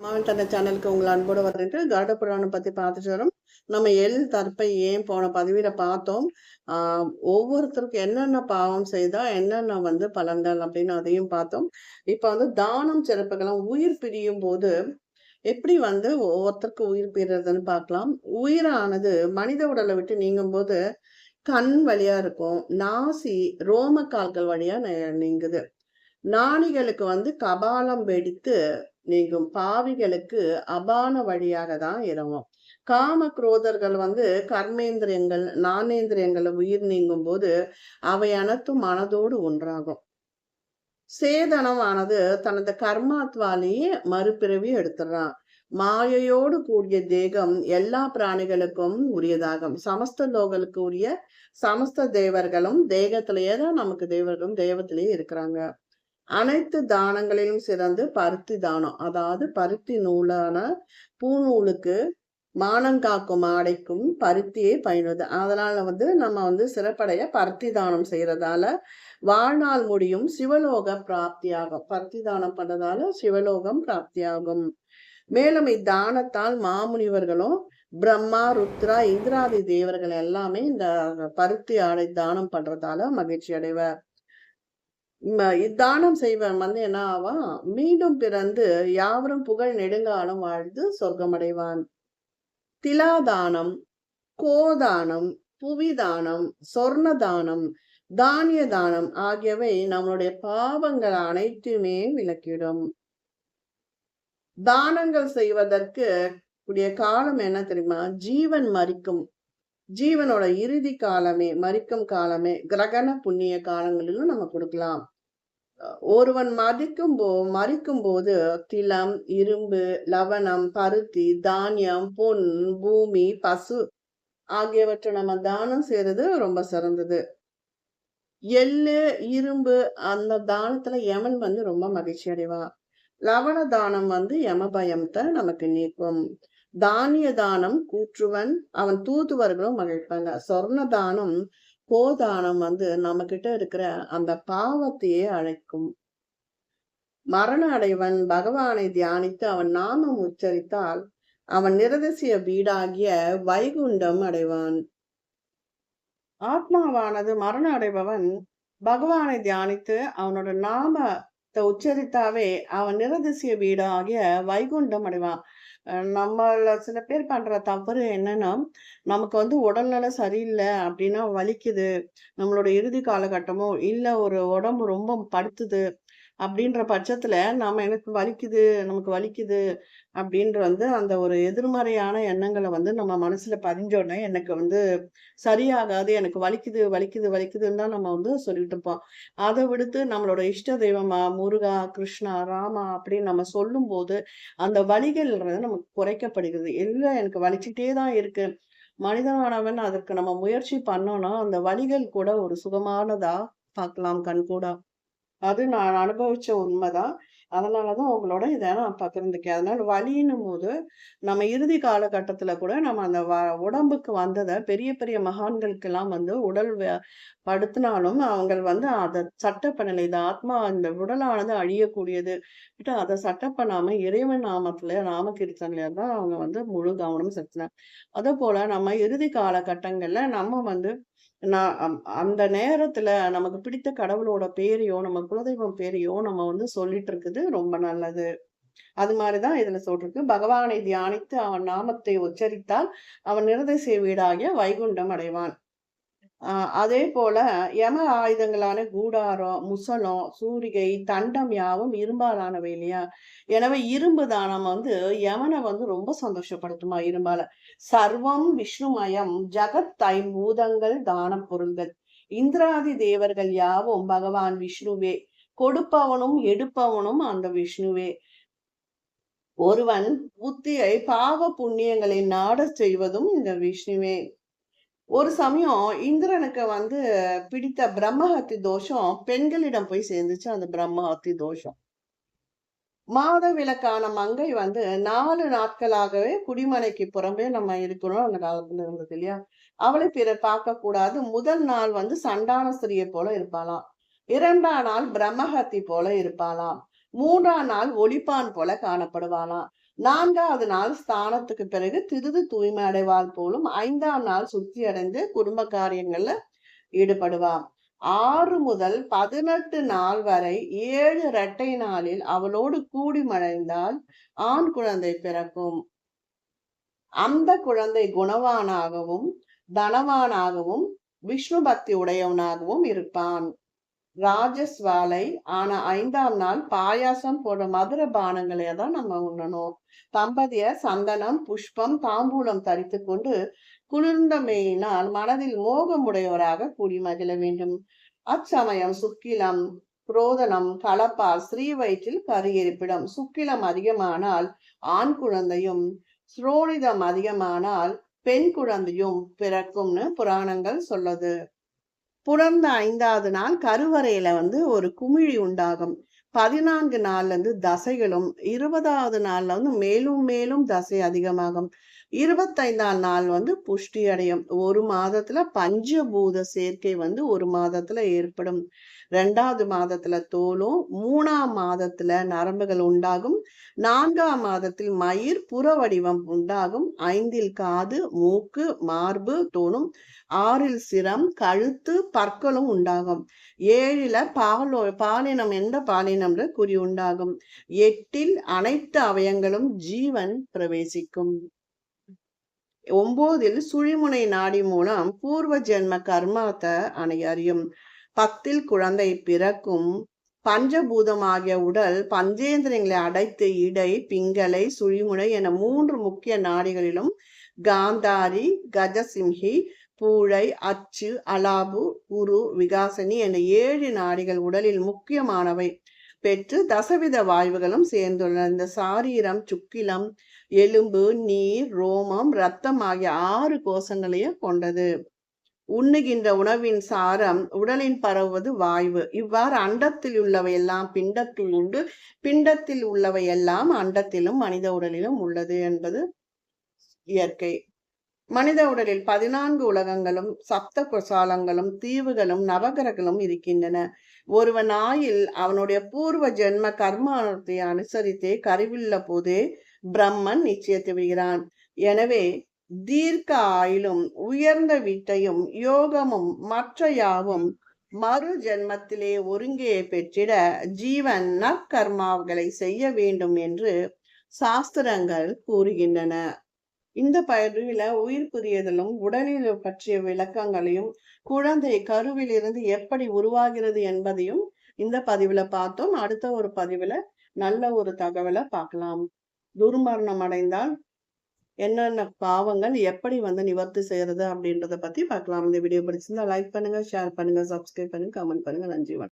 மாவட்ட சேனலுக்கு உங்களை அன்போடு வந்துட்டு கருட புராணம் பத்தி பார்த்துட்டு வரோம். நம்ம எல் தற்பை ஏன் போன பதிவில பார்த்தோம். ஆஹ் ஒவ்வொருத்தருக்கும் என்னென்ன பாவம் செய்தா என்னென்ன வந்து பலன்கள் அப்படின்னு அதையும் பார்த்தோம். இப்ப வந்து தானம் சிறப்புகள்லாம் உயிர் பிரியும் போது எப்படி வந்து ஒவ்வொருத்தருக்கு உயிர் பிரிறதுன்னு பார்க்கலாம். உயிரானது மனித உடலை விட்டு நீங்கும் போது கண் வழியா இருக்கும். நாசி ரோம கால்கள் வழியா நீங்குது. நாணிகளுக்கு வந்து கபாலம் வெடித்து நீங்கும் பாவிகளுக்கு அபான வழியாக தான் இறங்கும். காம குரோதர்கள் வந்து கர்மேந்திரியங்கள் நாணேந்திரியங்களை உயிர் நீங்கும் போது அவை அனைத்தும் மனதோடு ஒன்றாகும். சேதனமானது தனது கர்மாத்வாலேயே மறுபிறவி எடுத்துடுறான் மாயையோடு கூடிய தேகம் எல்லா பிராணிகளுக்கும் உரியதாகும். சமஸ்த லோகலுக்கு உரிய சமஸ்த தேவர்களும் தேகத்திலேயே தான் நமக்கு தேவர்களும் தேவத்திலேயே இருக்கிறாங்க. அனைத்து தானங்களிலும் சிறந்து பருத்தி தானம். அதாவது பருத்தி நூலான பூநூலுக்கு மானங்காக்கும் ஆடைக்கும் பருத்தியே பயனுது அதனால வந்து நம்ம வந்து சிறப்படைய பருத்தி தானம் செய்யறதால வாழ்நாள் முடியும் சிவலோக பிராப்தியாகும். பருத்தி தானம் பண்ணதால சிவலோகம் பிராப்தியாகும். மேலும் இத்தானத்தால் மாமுனிவர்களும் பிரம்மா ருத்ரா இந்திராதி தேவர்கள் எல்லாமே இந்த பருத்தி ஆடை தானம் பண்றதால மகிழ்ச்சி அடைவர் இத்தானம் செய்வன் வந்து என்ன ஆவான்? மீண்டும் பிறந்து யாவரும் புகழ் நெடுங்காலம் வாழ்ந்து சொர்க்கமடைவான். திலாதானம் கோதானம் புவிதானம் சொர்ண தானம் தானிய தானம் ஆகியவை நம்மளுடைய பாவங்கள் அனைத்துமே விளக்கிடும். தானங்கள் செய்வதற்கு கூடிய காலம் என்ன தெரியுமா? ஜீவன் மறிக்கும் ஜீவனோட இறுதி காலமே மறிக்கும் காலமே கிரகண புண்ணிய காலங்களிலும் நம்ம கொடுக்கலாம். ஒருவன் மதிக்கும் போ மறிக்கும் போது திலம் இரும்பு லவணம் பருத்தி தானியம் பொன் பூமி பசு ஆகியவற்றை நம்ம தானம் செய்யறது ரொம்ப சிறந்தது. எள்ளு இரும்பு அந்த தானத்துல யமன் வந்து ரொம்ப மகிழ்ச்சி அடைவான் லவண தானம் வந்து யம யமபயத்தை நமக்கு நீக்கும். தானிய தானம் கூற்றுவன் அவன் தூதுவர்களும் மகிழ்ப்பாங்க. சொர்ண தானம் கோதானம் வந்து நம்ம கிட்ட இருக்கிற அந்த பாவத்தையே அழைக்கும். மரண அடைவன் பகவானை தியானித்து அவன் நாமம் உச்சரித்தால் அவன் நிரதசிய வீடாகிய வைகுண்டம் அடைவான். ஆத்மாவானது மரண அடைபவன் பகவானை தியானித்து அவனோட நாம உச்சரித்தாவே அவன் நிரதிசிய வீடாகிய வைகுண்டம் அடைவான். நம்மள சில பேர் பண்ற தவறு என்னன்னா நமக்கு வந்து உடல்நலம் சரியில்லை அப்படின்னா வலிக்குது. நம்மளோட இறுதி காலகட்டமோ இல்லை ஒரு உடம்பு ரொம்ப படுத்துது அப்படின்ற பட்சத்துல நாம எனக்கு வலிக்குது நமக்கு வலிக்குது அப்படின்ற வந்து அந்த ஒரு எதிர்மறையான எண்ணங்களை வந்து நம்ம மனசுல பதிஞ்சோடனே எனக்கு வந்து சரியாகாது எனக்கு வலிக்குது வலிக்குது வலிக்குதுன்னு தான் நம்ம வந்து சொல்லிட்டு இருப்போம். அதை விடுத்து நம்மளோட இஷ்ட தெய்வமா முருகா கிருஷ்ணா ராமா அப்படின்னு நம்ம சொல்லும் போது அந்த வலிகள்ன்றது நமக்கு குறைக்கப்படுகிறது. இல்லை எனக்கு வலிச்சுட்டே தான் இருக்கு. மனிதனானவன் அதற்கு நம்ம முயற்சி பண்ணோம்னா அந்த வலிகள் கூட ஒரு சுகமானதா பார்க்கலாம் கண்கூடா அது நான் அனுபவிச்ச உண்மைதான். அதனாலதான் உங்களோட இதை நான் பகிர்ந்துக்கேன். அதனால் வலின்னும் போது நம்ம இறுதி காலகட்டத்தில் கூட நம்ம அந்த வ உடம்புக்கு வந்ததை பெரிய பெரிய மகான்களுக்கெல்லாம் வந்து உடல் வ- படுத்தினாலும் அவங்க வந்து அதை சட்ட பண்ணலை இந்த ஆத்மா இந்த உடலானது அழியக்கூடியது கிட்ட அதை சட்ட பண்ணாமல் இறைவன் நாமத்தில் நாமகீர்த்தனையில தான் அவங்க வந்து முழு கவனம் செலுத்தினாங்க. அதே போல் நம்ம இறுதி காலகட்டங்களில் நம்ம வந்து நான் அம்- அந்த நேரத்துல நமக்கு பிடித்த கடவுளோட பேரையோ நம்ம குலதெய்வம் பேரையோ நம்ம வந்து சொல்லிட்டு இருக்குது. ரொம்ப நல்லது. அது மாதிரிதான் இதுல சொல்றது பகவானை தியானித்து அவன் நாமத்தை உச்சரித்தால் அவன் நிரதிசை வீடாகிய வைகுண்டம் அடைவான். அதே போல யம ஆயுதங்களான கூடாரம் முசலம் சூரிகை தண்டம் யாவும் இரும்பாலானவை இல்லையா? எனவே இரும்பு தானம் வந்து யமனை வந்து ரொம்ப சந்தோஷப்படுத்துமா இரும்பால? சர்வம் விஷ்ணுமயம் ஜகத் ஐம்பூதங்கள் தான பொருள்கள். இந்திராதி தேவர்கள் யாவும் பகவான் விஷ்ணுவே கொடுப்பவனும் எடுப்பவனும் அந்த விஷ்ணுவே. ஒருவன் புத்தியை பாவ புண்ணியங்களை நாட செய்வதும் இந்த விஷ்ணுவே. ஒரு சமயம் இந்திரனுக்கு வந்து பிடித்த பிரம்மஹத்தி தோஷம் பெண்களிடம் போய் சேர்ந்துச்சு அந்த பிரம்மஹத்தி தோஷம். மாத விளக்கான மங்கை வந்து நாலு நாட்களாகவே குடிமனைக்கு புறம்பே நம்ம இருக்கிறோம் அந்த காலத்துல இருந்தது இல்லையா? அவளை பிறர் பார்க்க கூடாது முதல் நாள் வந்து சண்டான ஸ்திரியை போல இருப்பாளாம். இரண்டாம் நாள் பிரம்மஹத்தி போல இருப்பாளாம். மூன்றாம் நாள் ஒளிப்பான் போல காணப்படுவாளாம். நான்காவது நாள் ஸ்தானத்துக்கு பிறகு திருது தூய்மை அடைவாள் போலும் ஐந்தாம் நாள் சுத்தி அடைந்து குடும்ப காரியங்கள்ல ஈடுபடுவாள் ஆறு முதல் பதினெட்டு நாள் வரை ஏழு இரட்டை நாளில் அவளோடு கூடி மறைந்தால் ஆண் குழந்தை பிறக்கும். அந்த குழந்தை குணவானாகவும் தனவானாகவும் விஷ்ணு பக்தி உடையவனாகவும் இருப்பான். ராஜஸ்வாலை ஆனா ஐந்தாம் நாள் பாயாசம் போன்ற மதுர பானங்களை தான் நம்ம உண்ணணும். தம்பதியர் சந்தனம் புஷ்பம் தாம்பூலம் தரித்து கொண்டு குளிர்ந்தமையினால் மனதில் மோகமுடையவராக கூடி மகிழ வேண்டும். அச்சமயம் சுக்கிலம் புரோதனம் கலப்பா ஸ்ரீ வயிற்றில் கரு இருப்பிடம். சுக்கிலம் அதிகமானால் ஆண் குழந்தையும் ஸ்ரோனிதம் அதிகமானால் பெண் குழந்தையும் பிறக்கும்னு புராணங்கள் சொல்லுது. புணர்ந்த ஐந்தாவது நாள் கருவறையில வந்து ஒரு குமிழி உண்டாகும். பதினான்கு நாள்ல இருந்து தசைகளும் இருபதாவது நாள்ல வந்து மேலும் மேலும் தசை அதிகமாகும். இருபத்தைந்தாம் நாள் வந்து புஷ்டி அடையும். ஒரு மாதத்துல பஞ்சபூத சேர்க்கை வந்து ஒரு மாதத்துல ஏற்படும். ரெண்டாவது மாதத்துல தோலும் மூணாம் மாதத்துல நரம்புகள் உண்டாகும். நான்காம் மாதத்தில் மயிர் புற வடிவம் உண்டாகும். ஐந்தில் காது மூக்கு மார்பு தோணும் ஆறில் சிரம் கழுத்து பற்களும் உண்டாகும். ஏழில பாலோ பாலினம் எந்த பாலினம்ன்ற குறி உண்டாகும். எட்டில் அனைத்து அவயங்களும் ஜீவன் பிரவேசிக்கும். ஒம்போதில் சுழிமுனை நாடி மூலம் பூர்வ ஜென்ம கர்மத்தை அணை அறியும் பத்தில் குழந்தை பிறக்கும் பஞ்சபூதமாகிய உடல் பஞ்சேந்திரங்களை அடைத்து இடை பிங்களை சுழிமுனை என மூன்று முக்கிய நாடிகளிலும் காந்தாரி கஜசிம்ஹி பூழை அச்சு அலாபு குரு விகாசனி என ஏழு நாடிகள் உடலில் முக்கியமானவை. பெற்று தசவித வாயுகளும் சேர்ந்துள்ளன. இந்த சாரீரம் சுக்கிலம் எலும்பு நீர் ரோமம் ரத்தம் ஆகிய ஆறு கோஷங்களையும் கொண்டது. உண்ணுகின்ற உணவின் சாரம் உடலின் பரவுவது வாய்வு. இவ்வாறு அண்டத்தில் உள்ளவை எல்லாம் பிண்டத்தில் உண்டு. பிண்டத்தில் உள்ளவை எல்லாம் அண்டத்திலும் மனித உடலிலும் உள்ளது என்பது இயற்கை. மனித உடலில் பதினான்கு உலகங்களும் சப்த குசாலங்களும் தீவுகளும் நவகரங்களும் இருக்கின்றன. ஒருவன் ஆயில் அவனுடைய பூர்வ ஜென்ம கர்மானத்தை அனுசரித்தே கருவில்ல போதே பிரம்மன் நிச்சயத்து விடுகிறான் எனவே தீர்க்க ஆயிலும் உயர்ந்த வீட்டையும் யோகமும் மற்ற யாவும் மறு ஜென்மத்திலே ஒருங்கே பெற்றிட ஜீவன் நற்கர்மாவுகளை செய்ய வேண்டும் என்று சாஸ்திரங்கள் கூறுகின்றன. இந்த பயிரில உயிர் புதியதலும் உடலில் பற்றிய விளக்கங்களையும் குழந்தை கருவில் இருந்து எப்படி உருவாகிறது என்பதையும் இந்த பதிவுல பார்த்தோம். அடுத்த ஒரு பதிவுல நல்ல ஒரு தகவலை பார்க்கலாம். துர்மரணம் அடைந்தால் என்னென்ன பாவங்கள் எப்படி வந்து நிவர்த்தி செய்யறது அப்படின்றத பத்தி பார்க்கலாம். இந்த வீடியோ பிடிச்சிருந்தா லைக் பண்ணுங்க ஷேர் பண்ணுங்க சப்ஸ்கிரைப் பண்ணுங்க கமெண்ட் பண்ணுங்க. நன்றி